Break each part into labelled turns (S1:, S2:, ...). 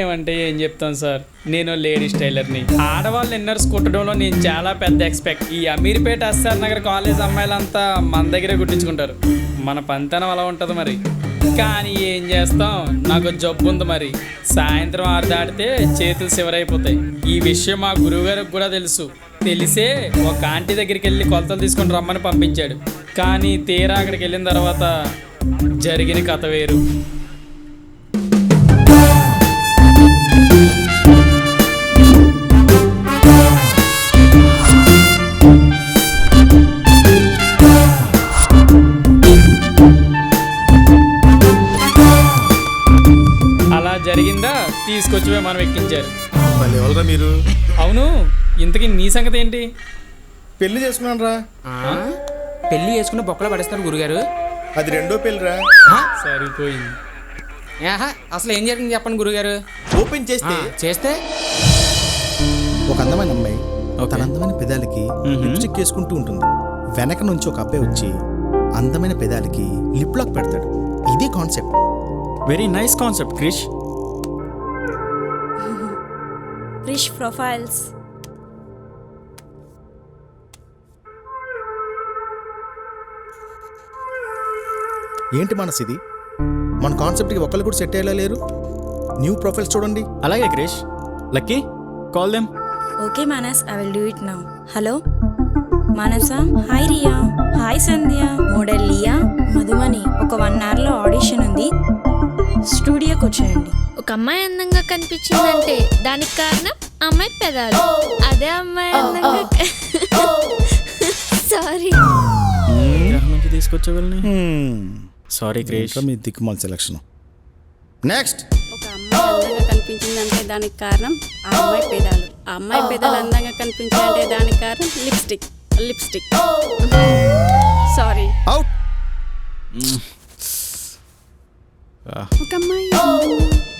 S1: ఏమంటే ఏం చెప్తాను సార్? నేను లేడీస్ టైలర్ని. ఆడవాళ్ళు ఇన్నర్స్ కుట్టడంలో నేను చాలా పెద్ద ఎక్స్పెక్ట్ ఈ అమీర్పేట ఎస్ఆర్ నగర్ కాలేజ్ అమ్మాయిలంతా మన దగ్గరే కుట్టించుకుంటారు. మన పంతనం అలా ఉంటుంది మరి. కానీ ఏం చేస్తాం? నాకు జబ్బు ఉంది మరి. సాయంత్రం ఆరు దాటితే చేతులు శివరైపోతాయి. ఈ విషయం మా గురువుగారికి కూడా తెలుసు. తెలిసే ఒక ఆంటీ దగ్గరికి వెళ్ళి కొలతలు తీసుకొని రమ్మని పంపించాడు. కానీ తీరా అక్కడికి వెళ్ళిన తర్వాత జరిగిన కథ వేరు. తీసుకొచ్చి మనం ఎక్కించారు.
S2: మళ్ళీ ఎవరా మీరు.
S1: అవును ఇంతకీ నీ సంగతి ఏంటి?
S2: పెళ్ళి చేసుకున్నాను రా
S3: పెళ్ళి చేసుకుని బొక్కలో పడేస్తారు గురుగారు.
S2: అది రెండో పెళ్ళిరా
S1: సరిపోయింది.
S3: ఆహా అసలు ఏం జరిగింది చెప్పండి గురుగారు.
S2: ఓపెన్
S3: ఆ,
S2: చేస్తే?
S3: చేస్తే
S2: ఒక అందమైన అమ్మాయి తన అందమైన పెదాలకి లిప్స్టిక్ వేసుకుంటూ ఉంటుంది. వెనక నుంచి ఒక అబ్బాయి వచ్చి అందమైన పెదాలకి లిప్ లాక్ పెడతాడు. ఇదే concept.
S4: Very nice concept Krish
S5: Krish profiles.
S2: ఏంటి మనసు ఇది? మన కాన్సెప్ట్కి ఒకళ్ళు కూడా సెట్ అయ్యేలా లేరు? న్యూ ప్రొఫైల్స్ చూడండి.
S4: అలాగే Krish. Lucky call them.
S5: Okay, Manas, I will do it now. Hello? Manasa? Hi Riya. Hi Sandhya. Model.
S6: అమ్మాయి అందంగా కనిపించిందంటే దానికి కారణం అమ్మాయి పెదాలు. అదే అమ్మాయి అందంగా సారీ
S4: గ్రహం నుంచి తీసుకొచ్చేవాళ్ళని? సారీ క్రిష్
S2: ఇంకా మీ దిక్కుమాల సెలక్షన్ నెక్స్ట్
S7: ఒక అమ్మాయి అందంగా కనిపించిందంటే దానికి కారణం ఆ అమ్మాయి పెదాలు. ఆ అమ్మాయి పెదాలు అందంగా కనిపించాయంటే దానికి కారణం లిప్స్టిక్ లిప్స్టిక్ సారీ
S2: అవుట్
S7: ఒక అమ్మాయి. అందంగా-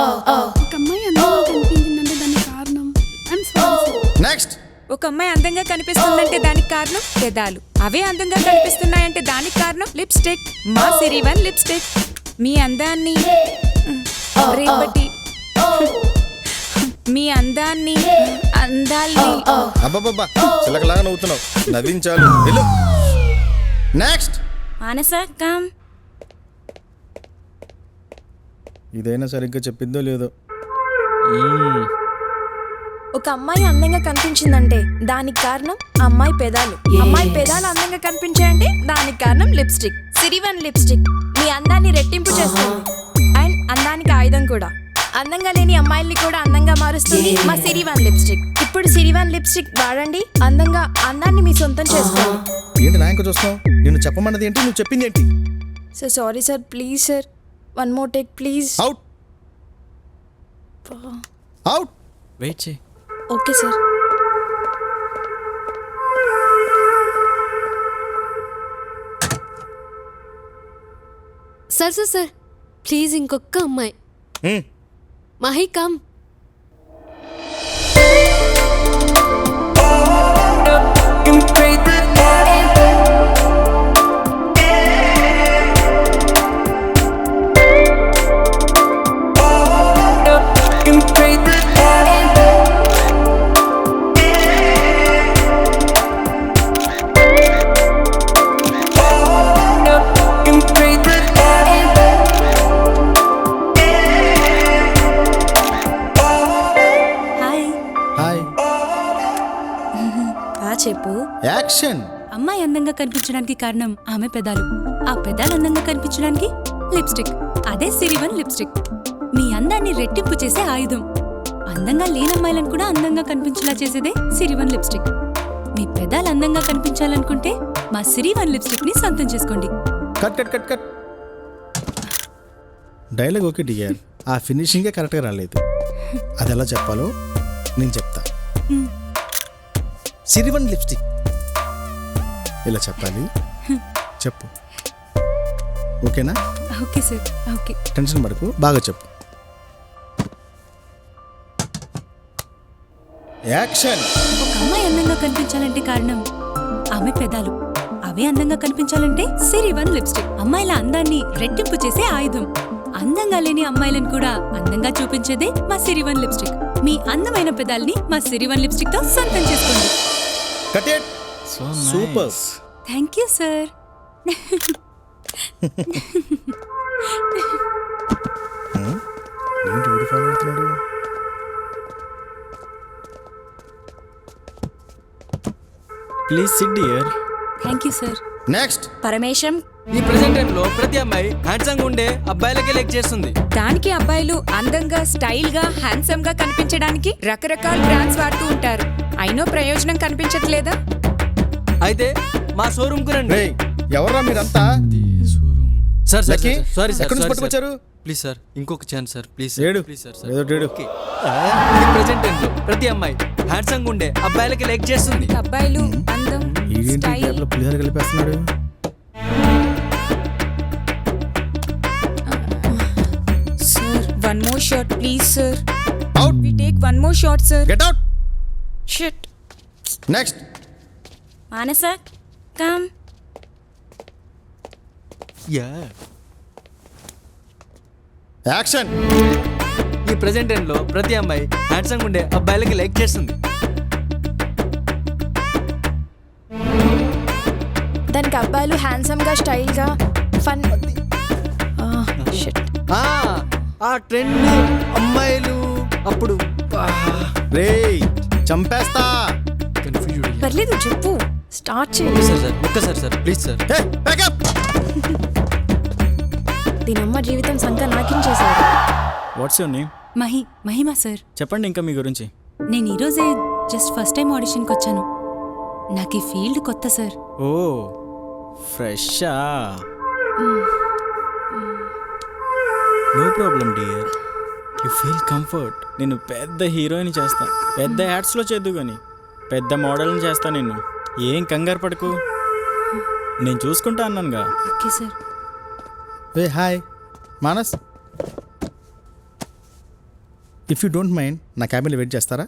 S7: ఒక అమ్మాయి అందంగా కనిపించిందంటే దానికి కారణం? సారీ
S2: నెక్స్ట్
S8: ఒక అమ్మాయి అందంగా కనిపిస్తుందంటే దానికి కారణం? పెదాలు. అవే అందంగా కనిపిస్తున్నాయంటే దానికి కారణం? లిప్స్టిక్. మా సిరివన్ లిప్స్టిక్. మీ అందాన్ని. రేపటి. మీ అందాన్ని. అందాల్ని.
S2: అబ్బాబ్బా చిలకలాగా నవ్వుతున్నావు. నవ్వించాలు. నెక్స్ట్
S5: మానస కమ్
S2: ఇదైనా సరిగ్గా చెప్పిందో లేదో.
S9: ఒక అమ్మాయి అందంగా కనిపించిందంటే దానికి కారణం అమ్మాయి పెదాలు. అమ్మాయి పెదాలు అందంగా కనిపించాయంటే దానికి కారణం లిప్స్టిక్. సిరివన్ లిప్స్టిక్. మీ అందాన్ని రెట్టింపు చేస్తుంది. అండ్ అందానికి ఆయుధం కూడా. అందంగా లేని అమ్మాయిల్ని కూడా అందంగా మారుస్తుంది మా సిరివన్ లిప్స్టిక్. ఇప్పుడు సిరివన్ లిప్స్టిక్ వాడండి. అందంగా అందాన్ని మీ సొంతం చేసుకోండి.
S2: ఏంటి నాయకు చూస్తున్నావు నేను చెప్పమన్నది ఏంటి? నువ్వు చెప్పింది ఏంటి?
S9: Sir sorry sir please sir one more take please
S2: out out
S4: wait చేయి
S9: okay sir
S6: sir sir sir please ఇంకొక అమ్మాయి. Mahi come
S2: action.
S8: అమ్మాయి అందంగా కనిపించడానికి కారణం ఆమె పెదాలు. ఆ పెదాలు అందంగా కనిపించడానికి లిప్స్టిక్. అదే సిరివన్ లిప్స్టిక్. మీ అందాన్ని రెట్టింపు చేసే ఆయుధం. అందంగా లేని అమ్మాయిలను కూడా అందంగా కనిపించేలా చేసేదే సిరివన్ లిప్స్టిక్. మీ పెదాలు అందంగా కనిపించాలనుకుంటే మా సిరివన్ లిప్స్టిక్ని సొంతం చేసుకోండి.
S2: Cut cut cut cut. Dialogue okay dear. ఆ ఫినిషింగే కరెక్ట్గా రాలేదు. అది ఎలా చెప్పాలో నేను చెప్తా. సిరివన్ లిప్స్టిక్. ఇలా చెప్పాలి. చెప్పు. ఓకేనా?
S8: Okay sir. ఓకే.
S2: టెన్షన్ పడకు. బాగా చెప్పు. యాక్షన్!
S8: ఒక అమ్మాయి అందంగా కనిపించాలంటే కారణం ఆమె పెదాలు. అవే అందంగా కనిపించాలంటే సిరివన్ లిప్స్టిక్. అమ్మాయిల అందాన్ని రెట్టింపు చేసే ఆయుధం. అందంగా లేని అమ్మాయిలను కూడా అందంగా చూపించేదే మా సిరివన్ లిప్స్టిక్. మీ అందమైన పెదాల్ని మా సిరివన్ లిప్స్టిక్తో సొంతం చేసుకోండి.
S2: Cut it!
S4: So
S2: super
S8: thank you sir
S2: ఏంటి వీడు ఫాలో అవుతున్నాడు?
S4: Please sit dear
S8: thank you sir
S2: next
S5: Paramesham.
S10: ఈ ప్రెసెంట్ టైంలో ప్రతి అమ్మాయి హ్యాండ్సంగ్ ఉండే అబ్బాయిలకే లెక్ చేస్తుంది.
S9: దానికి అబ్బాయిలు అందంగా స్టైల్గా హ్యాండ్సమ్గా కనిపించడానికి రకరకాల బ్రాండ్స్ వాడుతూ ఉంటారు. అయినో ప్రయోజనం కనిపించట్లేదా?
S10: అయితే మా షోరూమ్కు రండి.
S2: రే ఎవర్రా మీరంతా?
S10: Sir sir
S2: lucky?
S10: Sorry sir
S2: ఎక్కడి నుంచి పట్టుకొచ్చారు?
S10: ప్లీజ్ సార్ ఇంకొక ఛాన్స్ సార్ ప్లీజ్
S2: ఏడు.
S10: ప్లీజ్ సార్
S2: ఏదో ఏడు.
S10: ఓకే. ఈ ప్రెసెంట్ టైంలో ప్రతి అమ్మాయి హ్యాండ్సంగ్ ఉండే అబ్బాయిలకి లెక్ చేస్తుంది.
S9: అబ్బాయిలు అందం స్టైల్.
S2: పులిహోర కలిపేస్తున్నాడు?
S9: Sir one more shot please sir
S2: out
S9: we take one more shot sir
S2: get out
S9: shit
S2: next
S5: Manasa come
S10: ya
S2: action
S10: ఈ ప్రెసెంట్ టైంలో ప్రతి అమ్మాయి హ్యాండ్సంగ్ ఉండే అబ్బాయిలకి లైక్ చేస్తుంది.
S9: దానికి అబ్బాయిలు హ్యాండ్సమ్గా స్టైల్గా ఫన్ షిట్
S10: ఆ ఆ ట్రెండ్ అమ్మాయిలు అప్పుడు
S2: రే చంపేస్తా.
S10: కన్ఫ్యూజ్
S9: పర్లేదు చెప్పు. స్టార్ట్ చేయి.
S10: ఒక్కసారి సార్ ఒక్కసారి సార్ ప్లీజ్ సార్.
S9: దీని అమ్మ జీవితం సంక నాకించేశారు.
S4: What's your name
S8: Mahi Mahima sir.
S4: చెప్పండి ఇంకా మీ గురించి.
S8: నేను ఈరోజే జస్ట్ ఫస్ట్ టైం ఆడిషన్కి వచ్చాను. నాకు ఈ ఫీల్డ్ కొత్త sir.
S4: Oh ఫ్రెషా? No problem dear. You feel comfort. నేను పెద్ద హీరోయిన్ చేస్తా. పెద్ద యాడ్స్లో చేద్దు కానీ పెద్ద మోడల్ని చేస్తా నేను ఏం కంగారు పడకు. నేను చూసుకుంటా అన్నానుగా.
S8: Okay sir.
S2: A hi. Manas. If you don't mind నా క్యాబిన్లో వెయిట్ చేస్తారా?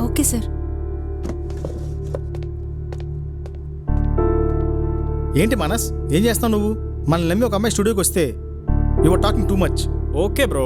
S8: Okay sir.
S2: ఏంటి మానస్? ఏం చేస్తావు నువ్వు? మనల్ని నమ్మి ఒక అమ్మాయి స్టూడియోకి వస్తే your talking too much
S4: okay bro.